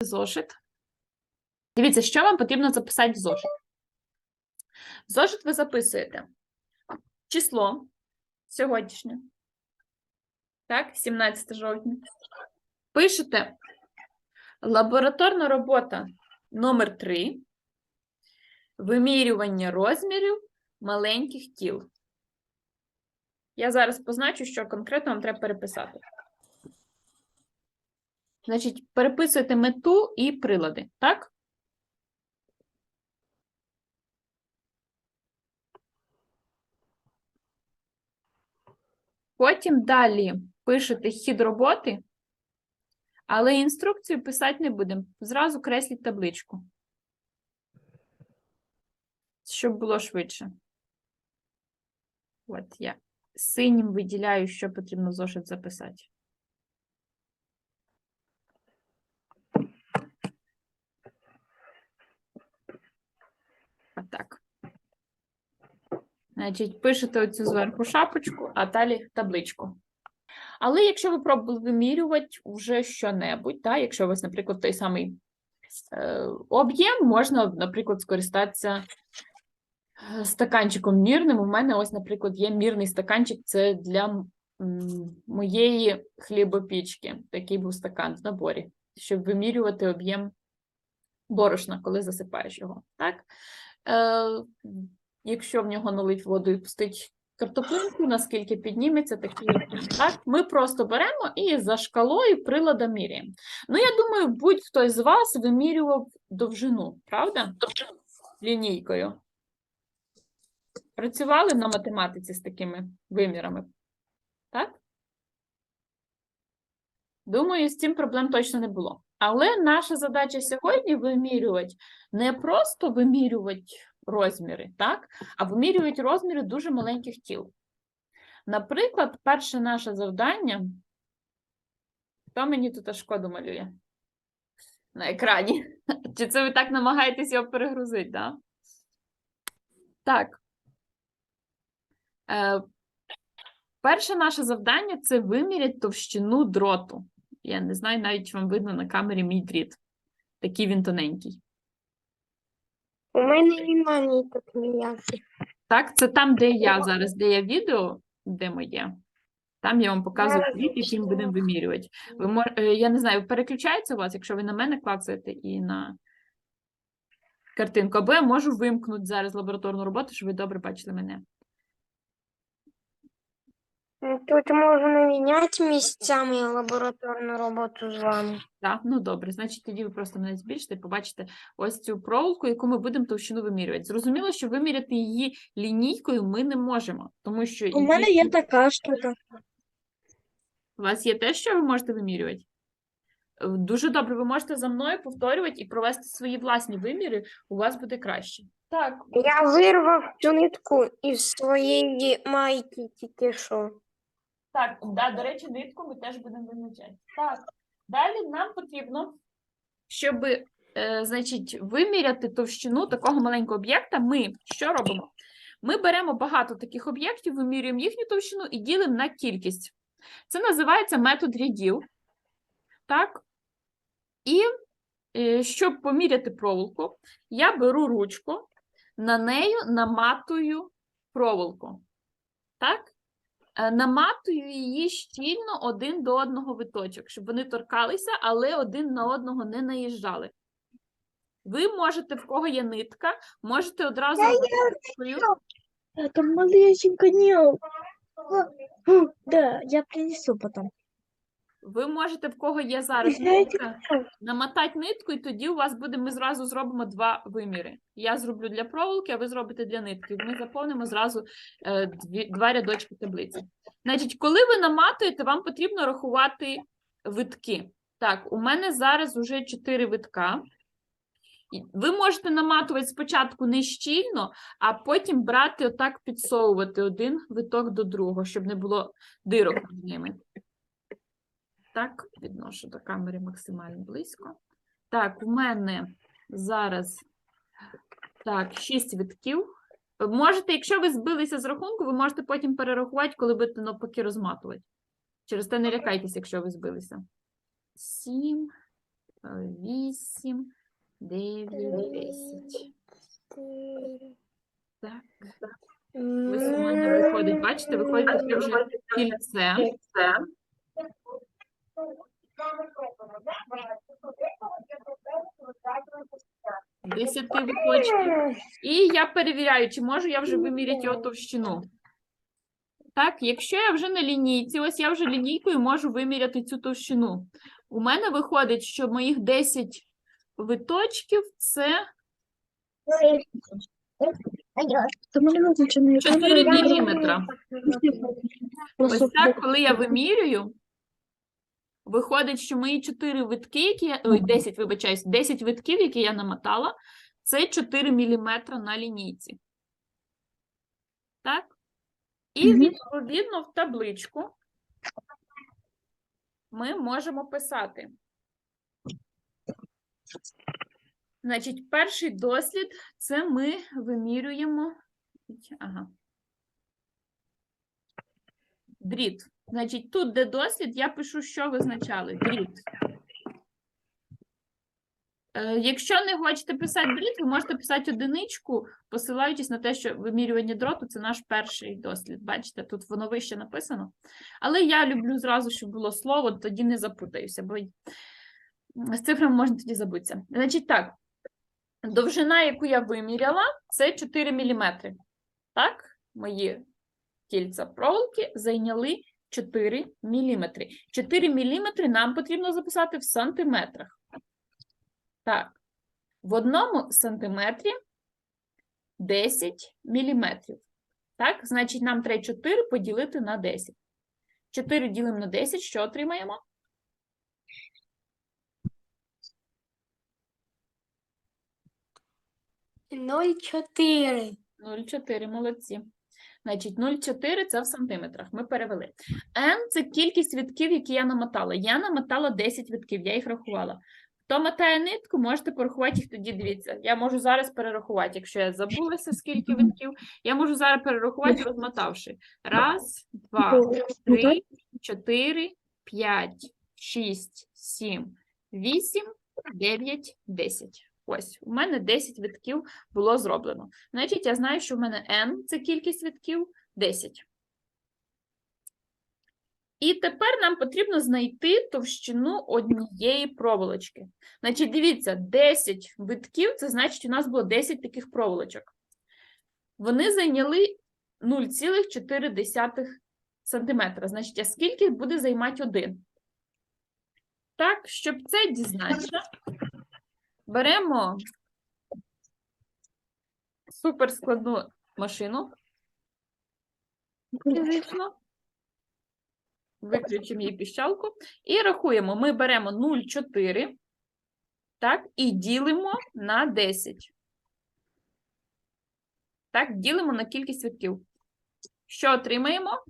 зошит. Дивіться, що вам потрібно записати в зошит. В зошит ви записуєте число сьогоднішнє. Так, 17 жовтня. Пишете лабораторна робота номер 3 Вимірювання розмірів маленьких тіл. Я зараз позначу, що конкретно вам треба переписати. Значить, переписуєте мету і прилади, так? Потім далі пишете хід роботи, але інструкцію писати не будемо. Зразу кресліть табличку. Щоб було швидше. От я синім виділяю, що потрібно зошит записати. Отак. Значить, пишете оцю зверху шапочку, а далі табличку. Але якщо ви пробували вимірювати вже що-небудь, та, якщо у вас, наприклад, той самий е, об'єм, можна, наприклад, скористатися е, стаканчиком мірним. У мене ось, наприклад, є мірний стаканчик, це для моєї хлібопічки. Такий був стакан в наборі, щоб вимірювати об'єм борошна, коли засипаєш його. Так? Е, якщо в нього налить воду і пустить картоплинку, наскільки підніметься такий. Так, ми просто беремо і за шкалою прилада міряємо. Ну, я думаю, будь-хто з вас вимірював довжину, правда? Лінійкою. Працювали на математиці з такими вимірами? Так? Думаю, з цим проблем точно не було. Але наша задача сьогодні вимірювати не просто вимірювати розміри, так? а вимірювати розміри дуже маленьких тіл. Наприклад, перше наше завдання. Хто мені тут шкоду малює? На екрані. Чи це ви так намагаєтесь його перегрузити, да? Так. Е, перше наше завдання це виміряти товщину дроту. Я не знаю, навіть чи вам видно на камері мій дріт. Такий він тоненький. У мене немає ніток ніяких. Так, це там, де я зараз, де я відео, де моє. Там я вам показую кліп, який ми будемо вимірювати. Ви мор... е, Я не знаю, переключається у вас, якщо ви на мене клацаєте і на картинку. Або я можу вимкнути зараз лабораторну роботу, щоб ви добре бачили мене. Тут можна міняти місцями лабораторну роботу з вами. Так, ну добре, значить тоді ви просто мене збільшите і побачите ось цю проволоку, яку ми будемо товщину вимірювати. Зрозуміло, що виміряти її лінійкою ми не можемо, тому що У мене є така штука. У вас є те, що ви можете вимірювати? Е, Дуже добре, ви можете за мною повторювати і провести свої власні виміри, у вас буде краще. Так, Я вирвав цю нитку із своєї майки тільки що. Так, да, до речі, нитку ми теж будемо вимічати. Так, далі нам потрібно, щоб е, значить, виміряти товщину такого маленького об'єкта, ми що робимо? Ми беремо багато таких об'єктів, вимірюємо їхню товщину і ділимо на кількість. Це називається метод рядів. Так? І е, щоб поміряти проволоку, я беру ручку, на нею наматую проволоку. Так? Е, Наматую її щільно один до одного виточок, щоб вони торкалися, але один на одного не наїжджали. Ви можете, в кого є нитка, можете одразу ниткою Там малесенько не. Да, я принесу потом. Ви можете, в кого є зараз нитка, намотати нитку, і тоді у вас буде, ми зразу зробимо два виміри. Я зроблю для проволоки, а ви зробите для нитки. Ми заповнимо зразу е, дві, два рядочки таблиці. Значить, коли ви наматуєте, вам потрібно рахувати витки. Так, у мене зараз вже чотири витка. Ви можете наматувати спочатку не щільно, а потім брати отак підсовувати один виток до другого, щоб не було дирок між ними. Так, відношу до камери максимально близько. Так, у мене зараз так, 6 витків. Можете, якщо ви збилися з рахунку, ви можете потім перерахувати, коли будете навпаки розматувати. Через те не лякайтеся, якщо ви збилися. 7, 8, 9, 10. Так. Ось у мене виходить, бачите, виходить вже кільце. Десяти виточків. І я перевіряю, чи можу я вже виміряти його товщину. Так, якщо я вже на лінійці, ось я вже лінійкою можу виміряти цю товщину. У мене виходить, що моїх 10 виточків це 4 міліметра. Ось так, коли я вимірюю, виходить, що мої 4 витки, які я, ой, 10, вибачаюсь, 10 витків, які я намотала, це 4 міліметра на лінійці. Так? І відповідно в табличку ми можемо писати. Значить, перший дослід це ми вимірюємо. Ага. Дріт. Значить, тут, де дослід, я пишу, що визначали. Дріт. Е, Якщо не хочете писати дріт, ви можете писати одиничку, посилаючись на те, що вимірювання дроту це наш перший дослід. Бачите, тут воно вище написано. Але я люблю зразу, щоб було слово, тоді не запутаюся, бо з цифрами можна тоді забутися. Значить, так, довжина, яку я виміряла, це 4 мм. Так, мої кільця проволоки зайняли 4 мм. 4 мм нам потрібно записати в сантиметрах. Так, в одному сантиметрі 10 міліметрів. Так, значить, нам треба 4 поділити на 10. 4 ділимо на 10, що отримаємо? 0,4. 0,4, молодці. Значить, 0,4 це в сантиметрах. Ми перевели. N – це кількість витків, які я намотала. Я намотала 10 витків, я їх рахувала. Хто мотає нитку, можете порахувати їх тоді. Дивіться. Я можу зараз перерахувати, якщо я забулася, скільки витків. Я можу зараз перерахувати, розмотавши. Раз, два, три, чотири, п'ять, шість, сім, вісім, дев'ять, десять. Ось, у мене 10 витків було зроблено. Значить, я знаю, що в мене n – це кількість витків 10. І тепер нам потрібно знайти товщину однієї проволочки. Значить, дивіться, 10 витків – це значить, у нас було 10 таких проволочок. Вони зайняли 0,4 см. Значить, а скільки буде займати один? Так, щоб це дізнатися, беремо суперскладну машину. Фізично. Виключимо її піщалку. І рахуємо. Ми беремо 0,4, так, і ділимо на 10. Так, ділимо на кількість витків. Що отримаємо?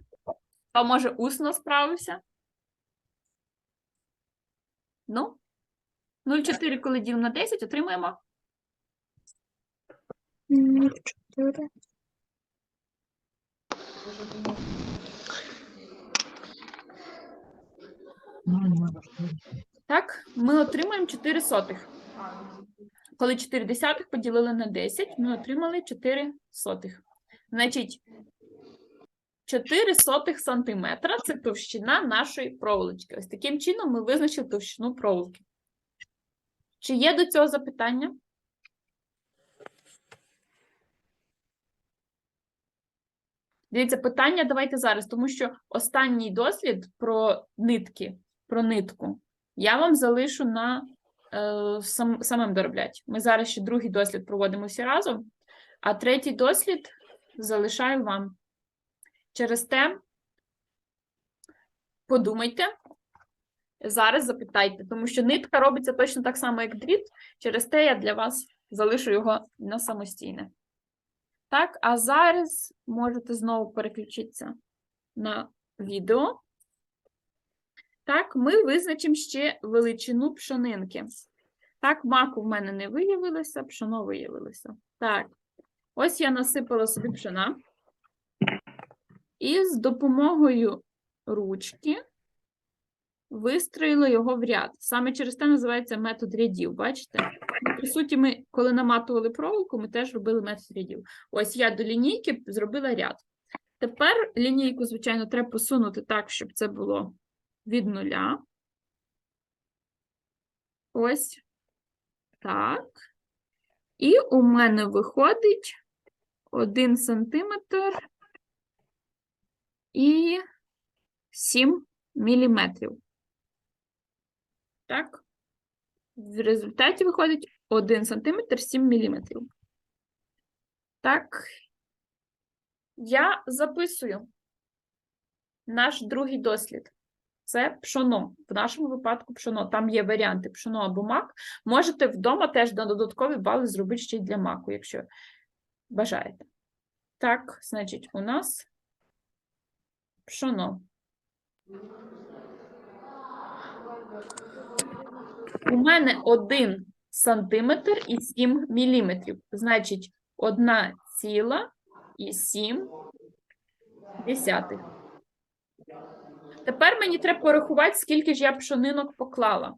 Хто може усно справився? Ну, 0,4, коли ділимо на 10, отримуємо 0,4. Так, ми отримаємо 4 сотих. Коли 4 десятих поділили на 10, ми отримали 4 сотих. Значить, 4 сотих сантиметра – це товщина нашої проволочки. Ось таким чином ми визначили товщину проволоки. Чи є до цього запитання? Дивіться, питання давайте зараз, тому що останній дослід про нитки, про нитку, я вам залишу на е, сам, самим доробляти. Ми зараз ще другий дослід проводимо всі разом, а третій дослід залишаю вам. Через те подумайте, зараз запитайте, тому що нитка робиться точно так само, як дріт. Через те я для вас залишу його на самостійне. Так, а зараз можете знову переключитися на відео. Так, ми визначимо ще величину пшонинки. Так, маку в мене не виявилося, пшоно виявилося. Так, ось я насипала собі пшена. І з допомогою ручки вистроїли його в ряд. Саме через те називається метод рядів. Бачите? По суті, ми, коли наматували проволоку, ми теж робили метод рядів. Ось я до лінійки зробила ряд. Тепер лінійку, звичайно, треба посунути так, щоб це було від нуля. Ось так. І у мене виходить 1 сантиметр і 7 міліметрів. Так. В результаті виходить 1 сантиметр 7 міліметрів. Так. Я записую наш другий дослід. Це пшоно. В нашому випадку пшоно. Там є варіанти пшоно або мак. Можете вдома теж на додаткові бали зробити ще й для маку, якщо бажаєте. Так, значить, у нас пшоно. У мене 1 сантиметр і 7 міліметрів. Значить, 1 ціла і 7 десятих. Тепер мені треба порахувати, скільки ж я пшонинок поклала.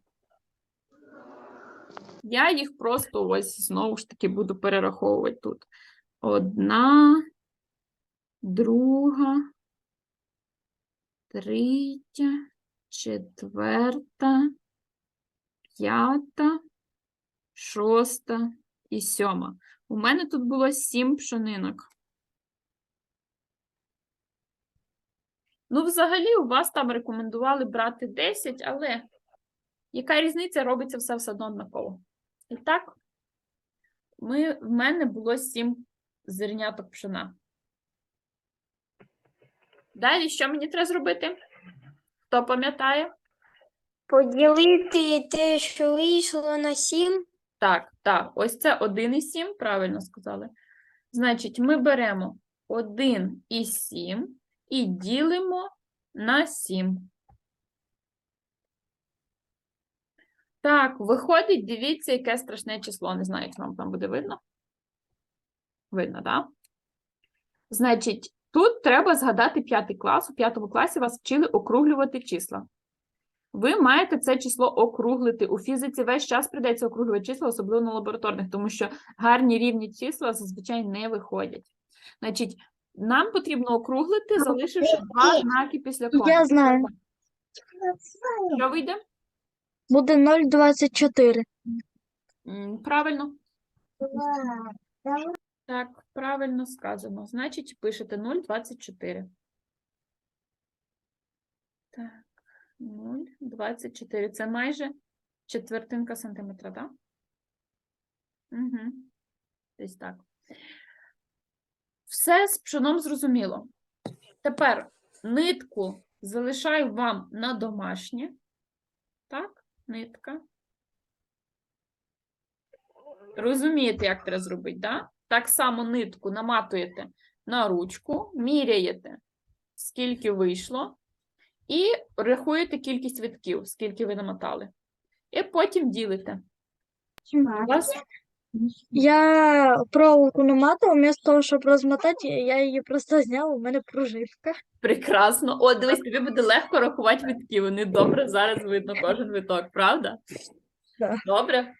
Я їх просто ось знову ж таки буду перераховувати тут. Одна, друга, третя, четверта, п'ята, шоста і сьома. У мене тут було сім пшонинок. Ну, взагалі, у вас там рекомендували брати 10, але яка різниця робиться все все одно однаково. І так, ми, в мене було 7 зерняток пшона. Далі, що мені треба зробити? Хто пам'ятає? Поділити те, що вийшло на 7. Так, так, ось це 1,7, правильно сказали. Значить, ми беремо 1,7 і ділимо на 7. Так, виходить, дивіться, яке страшне число. Не знаю, як вам там буде видно. Видно, так? Значить, тут треба згадати п'ятий клас. У п'ятому класі вас вчили округлювати числа. Ви маєте це число округлити. У фізиці весь час прийдеться округлювати числа, особливо на лабораторних, тому що гарні рівні числа зазвичай не виходять. Значить, нам потрібно округлити, залишивши два знаки після коми. Я знаю. Що вийде? Буде 0,24. М, Правильно. Так, правильно сказано. Значить, пишете 0,24. Так, 0,24. Це майже четвертинка сантиметра, так? Угу. Десь так. Все з пшоном зрозуміло. Тепер нитку залишаю вам на домашнє. Так, нитка. Розумієте, як треба зробити, да? Так само нитку наматуєте на ручку, міряєте, скільки вийшло, і рахуєте кількість витків, скільки ви намотали. І потім ділите. Вас Я проволоку наматував, вместо того, щоб розмотати, я її просто зняв, у мене пружинка. прекрасно. О, дивись, тобі буде легко рахувати витки. Вони добре зараз видно кожен виток, правда? Да. Добре.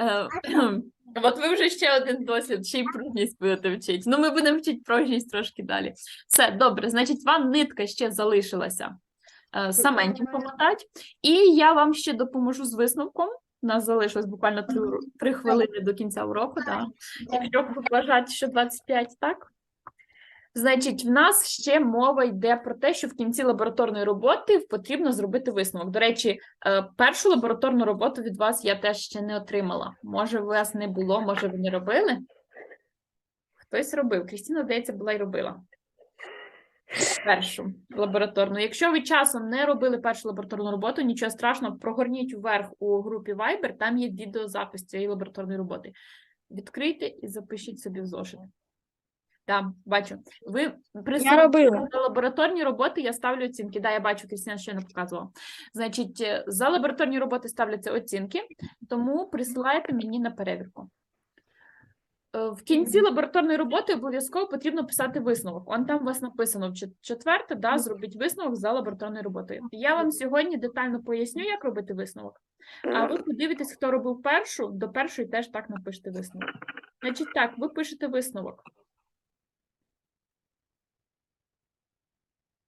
Е, От ви вже ще один досвід, ще й пружність будете вчити. Ну, ми будемо вчити пружність трошки далі. Все, добре, значить, вам нитка ще залишилася е, саменьким помотати. І я вам ще допоможу з висновком. У нас залишилось буквально три, три хвилини до кінця уроку. Так. Якщо вважати, що 25, так? Значить, в нас ще мова йде про те, що в кінці лабораторної роботи потрібно зробити висновок. До речі, е, першу лабораторну роботу від вас я теж ще не отримала. Може, у вас не було, може, ви не робили? Хтось робив. Крістіна, здається, була і робила. Першу лабораторну. Якщо ви часом не робили першу лабораторну роботу, нічого страшного, прогорніть вверх у групі Viber, там є відеозапис цієї лабораторної роботи. Відкрийте і запишіть собі в зошит. Так, бачу. Ви присутні робила. за лабораторні роботи я ставлю оцінки. Да, я бачу, Крістіна ще не показувала. Значить, е, за лабораторні роботи ставляться оцінки, тому присилайте мені на перевірку. Е, В кінці лабораторної роботи обов'язково потрібно писати висновок. Он там у вас написано в четверте, да, зробіть висновок за лабораторною роботою. Я вам сьогодні детально поясню, як робити висновок. А ви подивитесь, хто робив першу, до першої теж так напишете висновок. Значить, так, ви пишете висновок.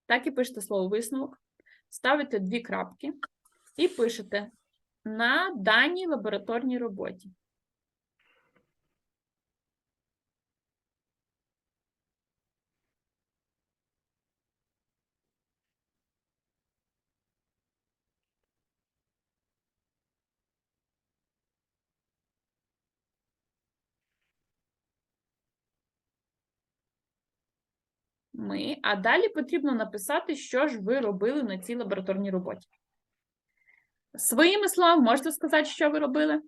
Так і пишете слово висновок, ставите дві крапки і пишете на даній лабораторній роботі. Ми, а далі потрібно написати, що ж ви робили на цій лабораторній роботі. Своїми словами можете сказати, що ви робили?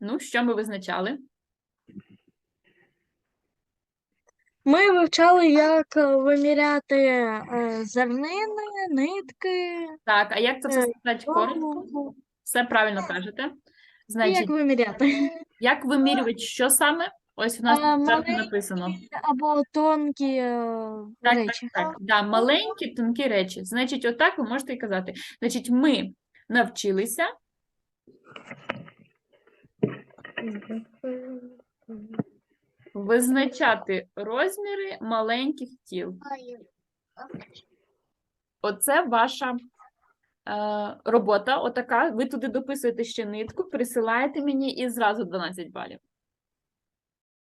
Ну, що ми визначали? Ми вивчали, як е, виміряти е, зернини, нитки, Так, а як це все Е, сказати коротко? Все правильно кажете. І як виміряти. як вимірювати, що саме? Ось у нас Е, тут зверху маленькі написано. Або тонкі е, Так, речі. так, так. Да, маленькі, тонкі речі. Значить, отак ви можете і казати. Значить, ми навчилися визначати розміри маленьких тіл. Оце ваша робота, отака. Ви туди дописуєте ще нитку, присилаєте мені і зразу 12 балів.